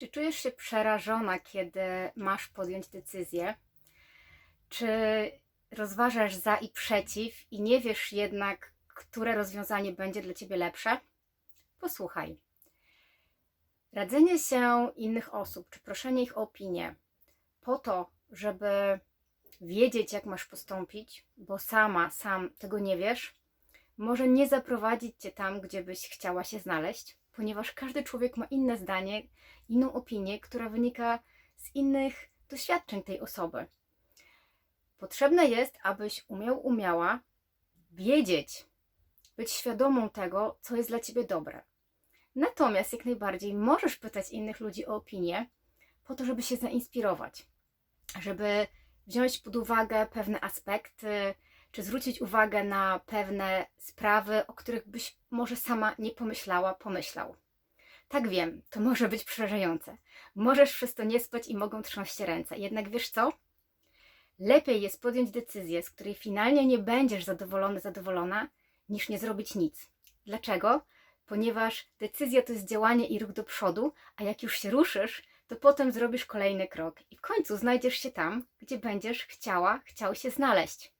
Czy czujesz się przerażona, kiedy masz podjąć decyzję? Czy rozważasz za i przeciw i nie wiesz jednak, które rozwiązanie będzie dla ciebie lepsze? Posłuchaj. Radzenie się innych osób, czy proszenie ich o opinię, po to, żeby wiedzieć, jak masz postąpić, bo sama, sam tego nie wiesz, może nie zaprowadzić cię tam, gdzie byś chciała się znaleźć, ponieważ każdy człowiek ma inne zdanie, inną opinię, która wynika z innych doświadczeń tej osoby. Potrzebne jest, abyś umiał, umiała wiedzieć, być świadomą tego, co jest dla ciebie dobre. Natomiast jak najbardziej możesz pytać innych ludzi o opinię, po to, żeby się zainspirować, żeby wziąć pod uwagę pewne aspekty, czy zwrócić uwagę na pewne sprawy, o których byś może sama nie pomyślała, pomyślał. Tak wiem, to może być przerażające. Możesz przez to nie spać i mogą trząść się ręce. Jednak wiesz co? Lepiej jest podjąć decyzję, z której finalnie nie będziesz zadowolony, zadowolona, niż nie zrobić nic. Dlaczego? Ponieważ decyzja to jest działanie i ruch do przodu, a jak już się ruszysz, to potem zrobisz kolejny krok i w końcu znajdziesz się tam, gdzie będziesz chciała, chciał się znaleźć.